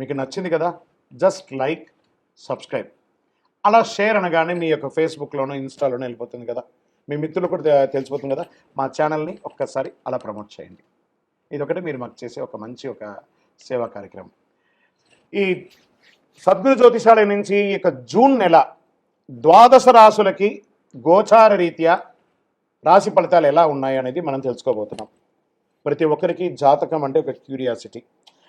మీకు నచ్చింది కదా జస్ట్ లైక్ సబ్స్క్రైబ్ అలా షేర్ అనగానే మీ యొక్క ఫేస్బుక్లోనో ఇన్స్టాలోనో వెళ్ళిపోతుంది కదా. మీ మిత్రులు కూడా తెలిసిపోతుంది కదా. మా ఛానల్ని ఒక్కసారి అలా ప్రమోట్ చేయండి. ఇది ఒకటి మీరు మాకు చేసే ఒక మంచి ఒక సేవా కార్యక్రమం. ఈ సద్గురు జ్యోతిషాలయం నుంచి ఈ యొక్క జూన్ నెల ద్వాదశ రాసులకి గోచార రీత్యా రాశి ఫలితాలు ఎలా ఉన్నాయి అనేది మనం తెలుసుకోబోతున్నాం. ప్రతి ఒక్కరికి జాతకం అంటే ఒక క్యూరియాసిటీ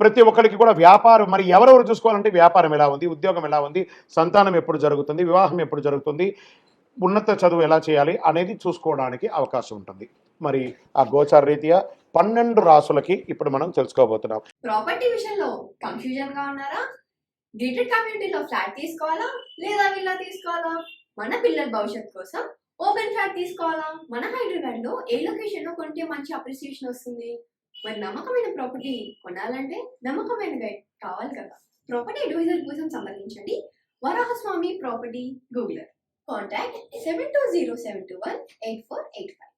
ప్రతి ఒక్కరికి కూడా వ్యాపారం మరి ఎవరెవరు చూసుకోవాలంటే వ్యాపారం ఎలా ఉంది ఉద్యోగం ఎలా ఉంది సంతానం ఎప్పుడు జరుగుతుంది వివాహం ఎప్పుడు జరుగుతుంది ఉన్నత చదువు ఎలా చేయాలి అనేది చూసుకోవడానికి అవకాశం ఉంటుంది. మరి ఆ గోచార రీత్యా పన్నెండు రాసులకి ఇప్పుడు మనం తెలుసుకోబోతున్నాం. ప్రాపర్టీ విషయంలో కన్ఫ్యూజన్గా ఉన్నారా? గేటెడ్ కమ్యూనిటీలో ఫ్లాట్ తీసుకోవాలా? లేదా విల్లా తీసుకోవాలా? మన పిల్లల భవిష్యత్ కోసం ఓపెన్ ఫ్లాట్ తీసుకోవాలా? మన హైదరాబాద్లో ఏ లొకేషన్లో కొంటే మంచి అప్రిసియేషన్ వస్తుంది? మరి నమ్మకమైన ప్రాపర్టీ కొనాలంటే నమ్మకమైన గైడ్ కావాలి కదా. ప్రాపర్టీ అడ్వైజర్ కోసం సంబంధించండి. Varahaswamy property గూగులర్ contact seven two zero seven two one eight four eight five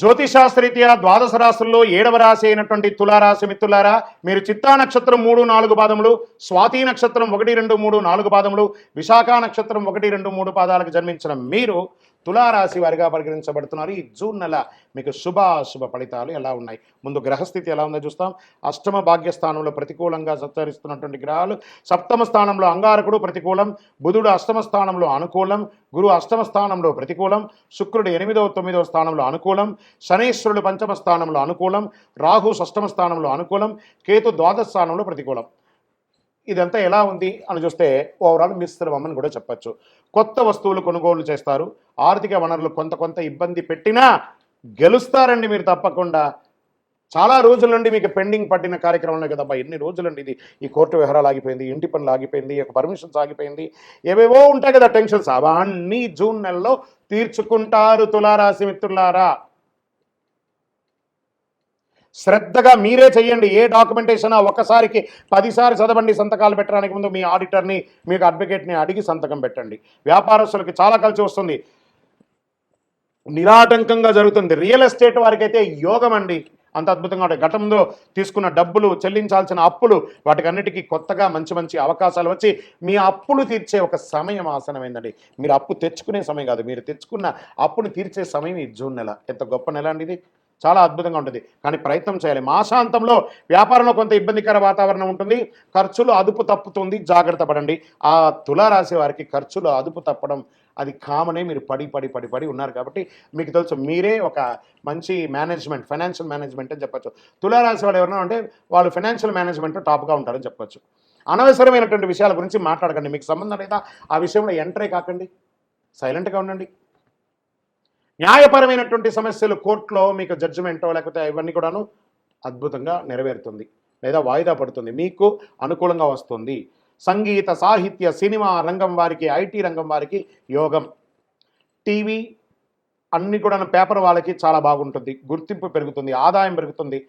జ్యోతిశాస్త్రరీత్యా ద్వాదశ రాశుల్లో ఏడవ రాశి అయినటువంటి తులారాశి మిత్రులారా మీరు చిత్తా నక్షత్రం మూడు నాలుగు పాదములు స్వాతి నక్షత్రం ఒకటి రెండు మూడు నాలుగు పాదములు విశాఖ నక్షత్రం ఒకటి రెండు మూడు పాదాలకు జన్మించిన మీరు తులారాశి వారిగా పరిగణించబడుతున్నారు. ఈ జూన్ నెల మీకు శుభాశుభ ఫలితాలు ఎలా ఉన్నాయి? ముందు గ్రహస్థితి ఎలా ఉందో చూస్తాం. అష్టమ భాగ్యస్థానంలో ప్రతికూలంగా సంచరిస్తున్నటువంటి గ్రహాలు. సప్తమ స్థానంలో అంగారకుడు ప్రతికూలం. బుధుడు అష్టమ స్థానంలో అనుకూలం. గురు అష్టమ స్థానంలో ప్రతికూలం. శుక్రుడు ఎనిమిదవ తొమ్మిదవ స్థానంలో అనుకూలం. శనీశ్వరుడు పంచమ స్థానంలో అనుకూలం. రాహు షష్టమ స్థానంలో అనుకూలం. కేతు ద్వాదశ స్థానంలో ప్రతికూలం. ఇదంతా ఎలా ఉంది అని చూస్తే ఓవరాల్ మిశ్రమం కూడా చెప్పచ్చు. కొత్త వస్తువులు కొనుగోలు చేస్తారు. ఆర్థిక వనరులు కొంత కొంత ఇబ్బంది పెట్టినా గెలుస్తారండి మీరు తప్పకుండా. చాలా రోజుల నుండి మీకు పెండింగ్ పట్టిన కార్యక్రమంలో కదబ్బా. ఎన్ని రోజులండి ఇది? ఈ కోర్టు వ్యవహారాలు ఆగిపోయింది ఇంటి పనులు ఆగిపోయింది ఒక యొక్క పర్మిషన్స్ ఆగిపోయింది ఏవేవో ఉంటాయి కదా టెన్షన్స్. అవన్నీ జూన్ నెలలో తీర్చుకుంటారు తులారాశి మిత్రులారా. శ్రద్ధగా మీరే చేయండి ఏ డాక్యుమెంటేషన్ ఒకసారికి పదిసారి చదవండి సంతకాలు పెట్టడానికి ముందు మీ ఆడిటర్ని మీకు అడ్వకేట్ని అడిగి సంతకం పెట్టండి. వ్యాపారస్తులకి చాలా కలిసి వస్తుంది. నిరాటంకంగా జరుగుతుంది. రియల్ ఎస్టేట్ వారికి అయితే యోగం అండి. అంత అద్భుతంగా ఉంటాయి. గతంలో తీసుకున్న డబ్బులు చెల్లించాల్సిన అప్పులు వాటికన్నిటికీ కొత్తగా మంచి మంచి అవకాశాలు వచ్చి మీ అప్పులు తీర్చే ఒక సమయం ఆసనమైందండి. మీరు అప్పు తెచ్చుకునే సమయం కాదు. మీరు తెచ్చుకున్న అప్పును తీర్చే సమయం ఈ జూన్ నెల. ఎంత గొప్ప నెల అండి ఇది. చాలా అద్భుతంగా ఉంటుంది. కానీ ప్రయత్నం చేయాలి. మాసాంతంలో వ్యాపారంలో కొంత ఇబ్బందికర వాతావరణం ఉంటుంది. ఖర్చులు అదుపు తప్పుతుంది. జాగ్రత్త పడండి. ఆ తులారాశి వారికి ఖర్చులు అదుపు తప్పడం అది కామనే మీరు పడి పడి పడి పడి ఉన్నారు కాబట్టి మీకు తెలుసు మీరే ఒక మంచి మేనేజ్మెంట్ ఫైనాన్షియల్ మేనేజ్మెంట్ అని చెప్పొచ్చు. తులారాశి వాళ్ళు ఎవరైనా అంటే వాళ్ళు ఫైనాన్షియల్ మేనేజ్మెంట్ టాప్గా ఉంటారని చెప్పొచ్చు. అనవసరమైనటువంటి విషయాల గురించి మాట్లాడకండి. మీకు సంబంధం లేదా ఆ విషయంలో ఎంటరే కాకండి. సైలెంట్గా ఉండండి. న్యాయపరమైనటువంటి సమస్యలు కోర్టులో మీకు జడ్జిమెంటో లేకపోతే ఇవన్నీ కూడాను అద్భుతంగా నెరవేరుతుంది. లేదా వాయిదా పడుతుంది. మీకు అనుకూలంగా వస్తుంది. సంగీత సాహిత్య సినిమా రంగం వారికి ఐటీ రంగం వారికి యోగం. టీవీ అన్ని కూడా పేపర్ వాళ్ళకి చాలా బాగుంటుంది. గుర్తింపు పెరుగుతుంది. ఆదాయం పెరుగుతుంది.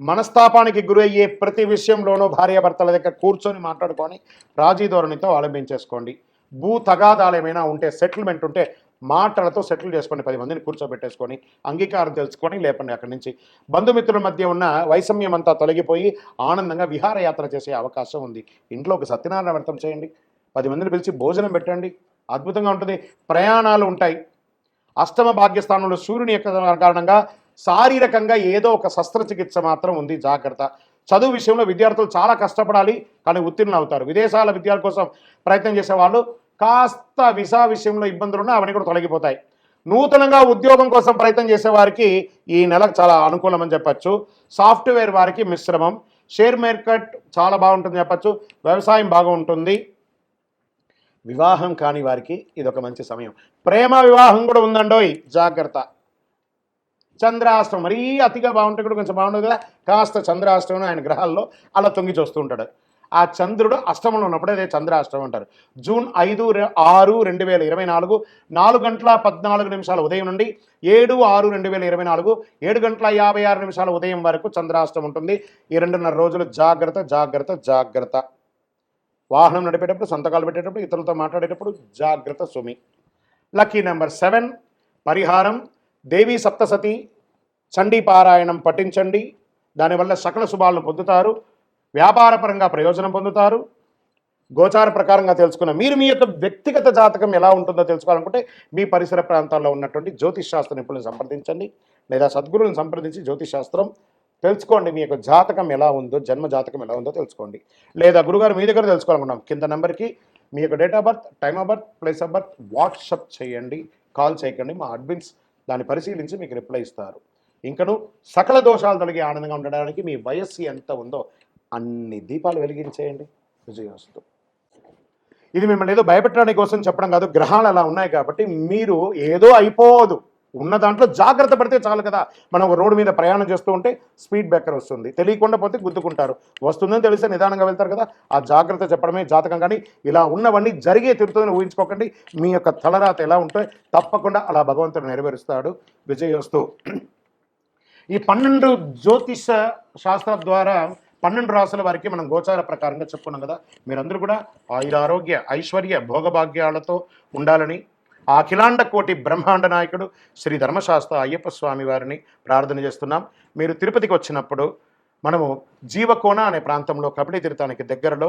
మనస్తాపానికి గురయ్యే ప్రతి విషయంలోనూ భార్యాభర్తల దగ్గర కూర్చొని మాట్లాడుకొని రాజీ ధోరణితో అవలంబించేసుకోండి భూ తగాదాలు ఏమైనా ఉంటే సెటిల్మెంట్ ఉంటే మాటలతో సెటిల్ చేసుకోండి పది మందిని కూర్చోబెట్టేసుకొని అంగీకారం తెలుసుకొని లేపండి అక్కడి నుంచి. బంధుమిత్రుల మధ్య ఉన్న వైషమ్యం అంతా తొలగిపోయి ఆనందంగా విహారయాత్ర చేసే అవకాశం ఉంది. ఇంట్లో ఒక సత్యనారాయణ వ్రతం చేయండి. పది మందిని పిలిచి భోజనం పెట్టండి. అద్భుతంగా ఉంటుంది. ప్రయాణాలు ఉంటాయి. అష్టమ భాగ్యస్థానంలో సూర్యుని యొక్క కారణంగా శారీరకంగా ఏదో ఒక శస్త్రచికిత్స మాత్రం ఉంది. జాగ్రత్త. చదువు విషయంలో విద్యార్థులు చాలా కష్టపడాలి కానీ ఉత్తీర్ణులు అవుతారు. విదేశాల విద్యార్థుల కోసం ప్రయత్నం చేసే వాళ్ళు కాస్త విసా విషయంలో ఇబ్బందులు ఉన్నా అవన్నీ కూడా తొలగిపోతాయి. నూతనంగా ఉద్యోగం కోసం ప్రయత్నం చేసే వారికి ఈ నెల చాలా అనుకూలమని చెప్పచ్చు. సాఫ్ట్వేర్ వారికి మిశ్రమం. షేర్ మార్కెట్ చాలా బాగుంటుంది చెప్పచ్చు. వ్యవసాయం బాగుంటుంది. వివాహం కాని వారికి ఇది ఒక మంచి సమయం. ప్రేమ వివాహం కూడా ఉందండోయ్. జాగ్రత్త. చంద్రాష్టమం మరీ అతిగా బాగుంటే కూడా కొంచెం బాగుండదు కదా. కాస్త చంద్రాష్టమం ఆయన గ్రహాల్లో అలా తొంగి చూస్తూ ఉంటాడు. ఆ చంద్రుడు అష్టమంలో ఉన్నప్పుడు అదే చంద్రాష్టమం అంటారు. జూన్ ఐదు ఆరు రెండు వేల ఇరవై నాలుగు నాలుగు గంటల పద్నాలుగు నిమిషాల ఉదయం నుండి ఏడు ఆరు రెండు వేల ఇరవై నాలుగు ఏడు గంటల యాభై ఆరు నిమిషాల ఉదయం వరకు చంద్రాష్టం ఉంటుంది. ఈ రెండున్నర రోజులు జాగ్రత్త జాగ్రత్త జాగ్రత్త. వాహనం నడిపేటప్పుడు సంతకాలు పెట్టేటప్పుడు ఇతరులతో మాట్లాడేటప్పుడు జాగ్రత్త సుమి. లక్కీ నెంబర్ సెవెన్ పరిహారం దేవీ సప్తసతి చండీ పారాయణం పఠించండి. దానివల్ల సకల శుభాలను పొందుతారు. వ్యాపారపరంగా ప్రయోజనం పొందుతారు. గోచార ప్రకారంగా తెలుసుకున్న మీరు మీ యొక్క వ్యక్తిగత జాతకం ఎలా ఉంటుందో తెలుసుకోవాలనుకుంటే మీ పరిసర ప్రాంతాల్లో ఉన్నటువంటి జ్యోతిష్ శాస్త్ర నిపుణులను సంప్రదించండి. లేదా సద్గురువులను సంప్రదించి జ్యోతిషాస్త్రం తెలుసుకోండి. మీ యొక్క జాతకం ఎలా ఉందో జన్మ జాతకం ఎలా ఉందో తెలుసుకోండి. లేదా గురుగారు మీ దగ్గర తెలుసుకోవాలనుకున్నాం. కింద నెంబర్కి మీ యొక్క date of birth time of birth place of birth WhatsApp చేయండి. కాల్ చేయకండి. మా అడ్మిన్స్ దాన్ని పరిశీలించి మీకు రిప్లై ఇస్తారు. ఇంకను సకల దోషాలు తొలగి ఆనందంగా ఉండడానికి మీ వయస్సు ఎంత ఉందో అన్ని దీపాలు వెలిగించేయండి. విజయవస్తు ఇది మిమ్మల్ని ఏదో భయపెట్టడానికి కోసం చెప్పడం కాదు గ్రహాలు అలా ఉన్నాయి కాబట్టి మీరు ఏదో అయిపోదు. ఉన్న దాంట్లో జాగ్రత్త పడితే చాలు కదా. మనం ఒక రోడ్డు మీద ప్రయాణం చేస్తూ ఉంటే స్పీడ్ బ్రేకర్ వస్తుంది. తెలియకుండా పోతే గుద్దుకుంటారు. వస్తుందని తెలిస్తే నిదానంగా వెళ్తారు కదా. ఆ జాగ్రత్త చెప్పడమే జాతకం. కానీ ఇలా ఉన్నవన్నీ జరిగే తిరుగుతుందని ఊహించుకోకండి. మీ యొక్క తలరాత ఎలా ఉంటే తప్పకుండా అలా భగవంతుడు నెరవేరుస్తాడు. విజయోస్తు ఈ పన్నెండు జ్యోతిష శాస్త్రం ద్వారా పన్నెండు రాసుల వారికి మనం గోచార ప్రకారంగా చెప్పుకున్నాం కదా. మీరందరూ కూడా ఆయురారోగ్య ఐశ్వర్య భోగభాగ్యాలతో ఉండాలని ఆ అఖిలాండ కోటి బ్రహ్మాండ నాయకుడు శ్రీ ధర్మశాస్త్ర అయ్యప్ప స్వామి వారిని ప్రార్థన చేస్తున్నాం. మీరు తిరుపతికి వచ్చినప్పుడు మనము జీవకోన అనే ప్రాంతంలో కబడ్డీ తీర్థానికి దగ్గరలో